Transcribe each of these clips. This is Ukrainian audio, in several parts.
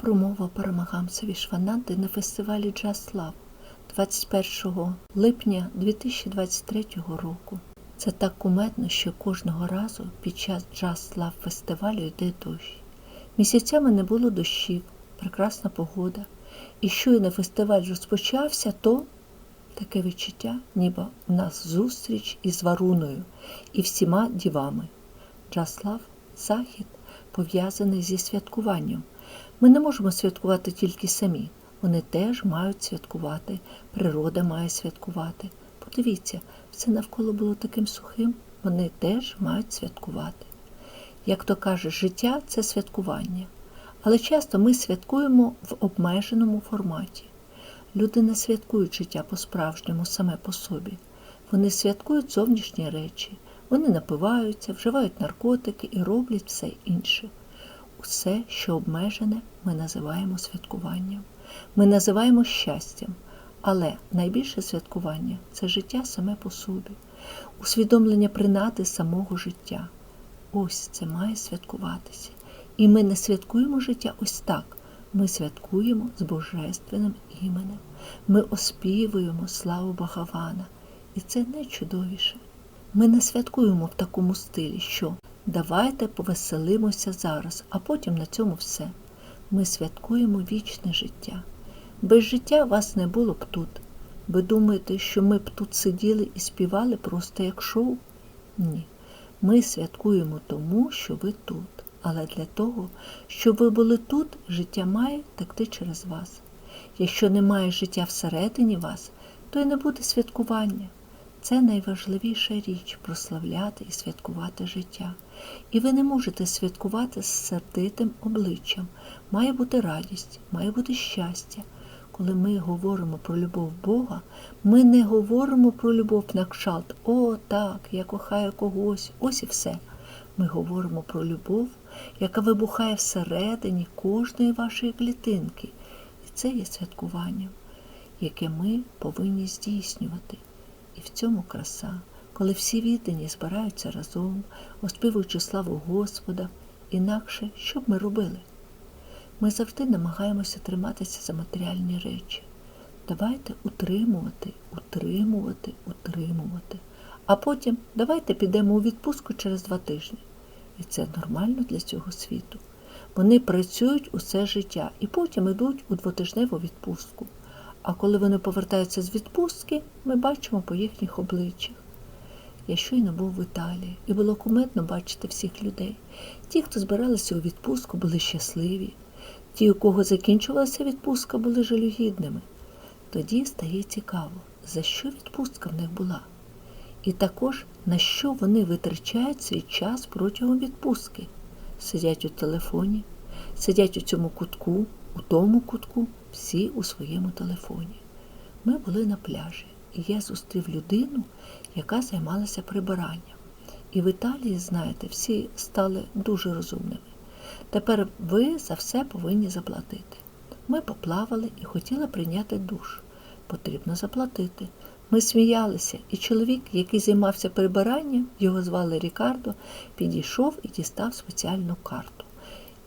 Промова Парамагамсові Швананди на фестивалі Джаз Лав 21 липня 2023 року. Це так кумедно, що кожного разу під час Джаз Лав фестивалю йде дощ. Місяцями не було дощів, прекрасна погода. І щойно фестиваль розпочався, то таке відчуття, ніби у нас зустріч із Варуною і всіма дівами. Джаслав захід пов'язаний зі святкуванням. Ми не можемо святкувати тільки самі. Вони теж мають святкувати, природа має святкувати. Подивіться, все навколо було таким сухим, вони теж мають святкувати. Як то каже, життя це святкування. Але часто ми святкуємо в обмеженому форматі. Люди не святкують життя по-справжньому саме по собі. Вони святкують зовнішні речі, вони напиваються, вживають наркотики і роблять все інше. Усе, що обмежене, ми називаємо святкуванням. Ми називаємо щастям. Але найбільше святкування це життя саме по собі, усвідомлення принади самого життя. Ось це має святкуватися. І ми не святкуємо життя ось так. Ми святкуємо з божественним іменем. Ми оспівуємо славу Багавана. І це найчудовіше. Ми не святкуємо в такому стилі, що давайте повеселимося зараз, а потім на цьому все. Ми святкуємо вічне життя. Без життя вас не було б тут. Ви думаєте, що ми б тут сиділи і співали просто як шоу? Ні. Ми святкуємо тому, що ви тут. Але для того, щоб ви були тут, життя має текти через вас. Якщо немає життя всередині вас, то й не буде святкування. Це найважливіша річ прославляти і святкувати життя. І ви не можете святкувати з сердитим обличчям. Має бути радість, має бути щастя. Коли ми говоримо про любов Бога, ми не говоримо про любов на кшалт. О, так, я кохаю когось, ось і все. Ми говоримо про любов, яка вибухає всередині кожної вашої клітинки. І це є святкуванням, яке ми повинні здійснювати. І в цьому краса, коли всі віддані збираються разом, оспівуючи славу Господа, інакше що б ми робили? Ми завжди намагаємося триматися за матеріальні речі. Давайте утримувати, утримувати, утримувати. А потім давайте підемо у відпустку через два тижні. І це нормально для цього світу. Вони працюють усе життя і потім йдуть у двотижневу відпустку. А коли вони повертаються з відпустки, ми бачимо по їхніх обличчях. Я щойно був в Італії, і було кумедно бачити всіх людей. Ті, хто збиралися у відпустку, були щасливі. Ті, у кого закінчувалася відпустка, були жалюгідними. Тоді стає цікаво, за що відпустка в них була. І також на що вони витрачають свій час протягом відпустки. Сидять у телефоні, сидять у цьому кутку, у тому кутку, всі у своєму телефоні. Ми були на пляжі, і я зустрів людину, яка займалася прибиранням. І в Італії, знаєте, всі стали дуже розумними. Тепер ви за все повинні заплатити. Ми поплавали і хотіли прийняти душ. Потрібно заплатити. Ми сміялися, і чоловік, який займався прибиранням, його звали Рікардо, підійшов і дістав спеціальну карту,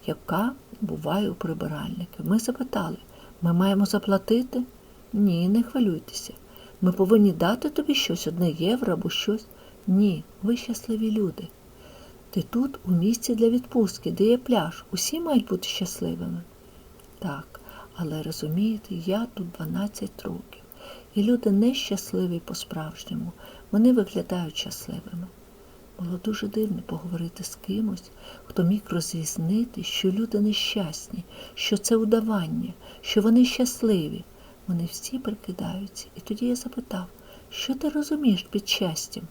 яка буває у прибиральників. Ми запитали, ми маємо заплатити? Ні, не хвилюйтеся. Ми повинні дати тобі щось, одне євро або щось. Ні, ви щасливі люди. Ти тут, у місці для відпустки, де є пляж. Усі мають бути щасливими. Так, але розумієте, я тут 12 років. І люди нещасливі по-справжньому, вони виглядають щасливими. Було дуже дивно поговорити з кимось, хто міг розрізнити, що люди нещасні, що це удавання, що вони щасливі. Вони всі прикидаються. І тоді я запитав, що ти розумієш під щастям?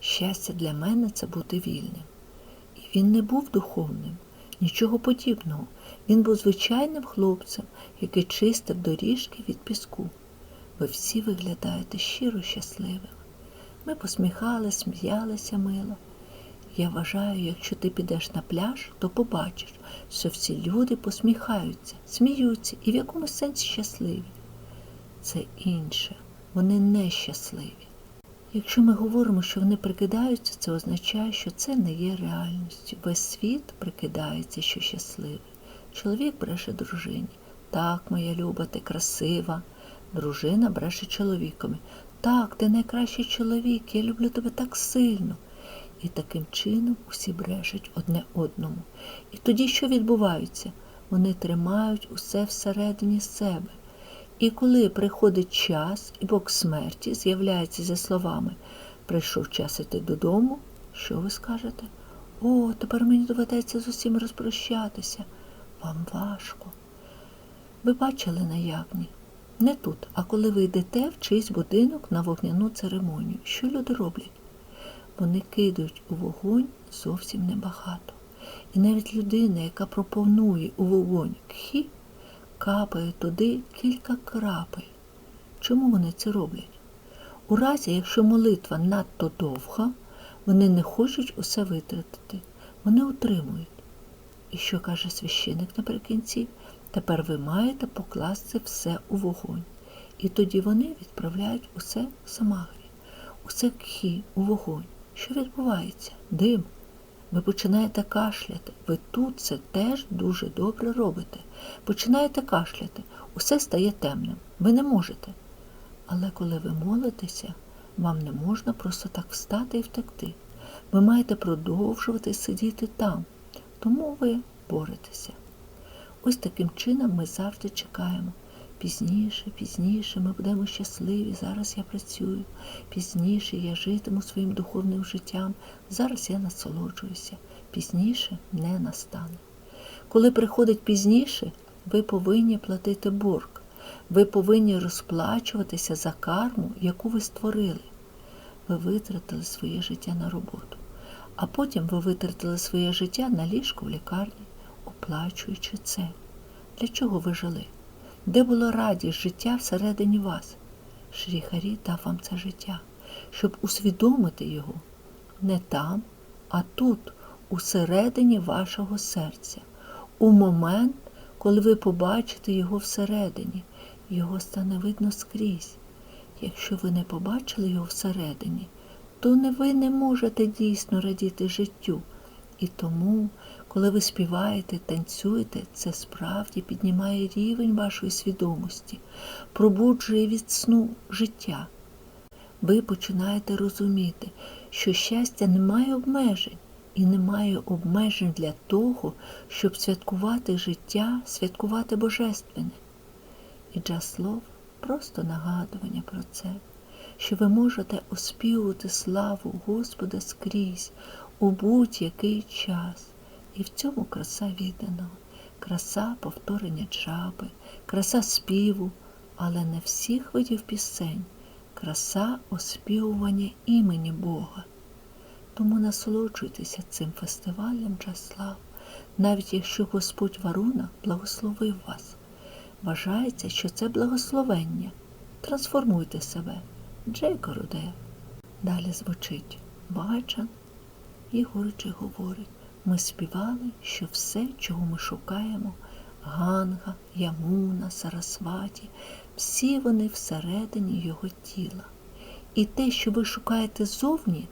Щастя для мене це бути вільним. І він не був духовним, нічого подібного. Він був звичайним хлопцем, який чистив доріжки від піску. Ви всі виглядаєте щиро щасливими. Ми посміхали, сміялися мило. Я вважаю, якщо ти підеш на пляж, то побачиш, що всі люди посміхаються, сміються і в якомусь сенсі щасливі. Це інше, вони нещасливі. Якщо ми говоримо, що вони прикидаються, це означає, що це не є реальністю. Весь світ прикидається, що щасливий. Чоловік бреше дружині. Так, моя люба, ти красива. Дружина бреше чоловікові. Так, ти найкращий чоловік, я люблю тебе так сильно. І таким чином усі брешуть одне одному. І тоді що відбувається? Вони тримають усе всередині себе. І коли приходить час, і Бог смерті з'являється зі словами Прийшов час іти додому, що ви скажете? О, тепер мені доведеться з усім розпрощатися. Вам важко. Ви бачили на явні? Не тут, а коли ви йдете в чийсь будинок на вогняну церемонію. Що люди роблять? Вони кидають у вогонь зовсім небагато. І навіть людина, яка пропонує у вогонь кхі, капає туди кілька крапель. Чому вони це роблять? У разі, якщо молитва надто довга, вони не хочуть усе витратити, вони утримують. І що каже священик наприкінці? Тепер ви маєте покласти все у вогонь. І тоді вони відправляють усе самагрі, усе кхі у вогонь. Що відбувається? Дим. Ви починаєте кашляти. Ви тут це теж дуже добре робите. Починаєте кашляти, усе стає темним. Ви не можете. Але коли ви молитеся, вам не можна просто так встати і втекти. Ви маєте продовжувати сидіти там, тому ви боретеся. Ось таким чином ми завжди чекаємо. Пізніше, пізніше ми будемо щасливі, зараз я працюю, пізніше я житиму своїм духовним життям, зараз я насолоджуюся, пізніше не настане. Коли приходить пізніше, ви повинні платити борг, ви повинні розплачуватися за карму, яку ви створили. Ви витратили своє життя на роботу, а потім ви витратили своє життя на ліжко в лікарні, оплачуючи це. Для чого ви жили? Де було радість життя всередині вас? Шрі дав вам це життя, щоб усвідомити його не там, а тут, усередині вашого серця, у момент, коли ви побачите його всередині, його стане видно скрізь. Якщо ви не побачили його всередині, то ви не можете дійсно радіти життю. І тому, коли ви співаєте, танцюєте, це справді піднімає рівень вашої свідомості, пробуджує від сну життя. Ви починаєте розуміти, що щастя не має обмежень і немає обмежень для того, щоб святкувати життя, святкувати Божественне. І джаслов просто нагадування про це, що ви можете оспівувати славу Господа скрізь у будь-який час. І в цьому краса відданого, краса повторення джаби, краса співу, але не всіх видів пісень, краса оспівування імені Бога. Тому насолоджуйтеся цим фестивалем Джаслав, навіть якщо Господь Варуна благословив вас. Вважається, що це благословення. Трансформуйте себе. Джей Корудев. Далі звучить Баджан. І Гурджі говорить, ми співали, що все, чого ми шукаємо, Ганга, Ямуна, Сарасваті, всі вони всередині його тіла. І те, що ви шукаєте зовні,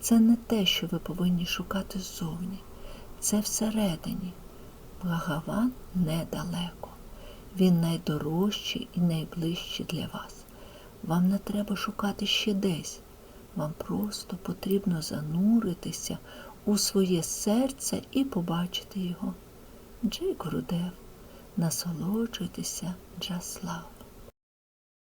це не те, що ви повинні шукати ззовні. Це всередині. Благаван недалеко. Він найдорожчий і найближчий для вас. Вам не треба шукати ще десь. Вам просто потрібно зануритися у своє серце і побачити його. Джейк Рудев, насолоджуйтеся Джаслав.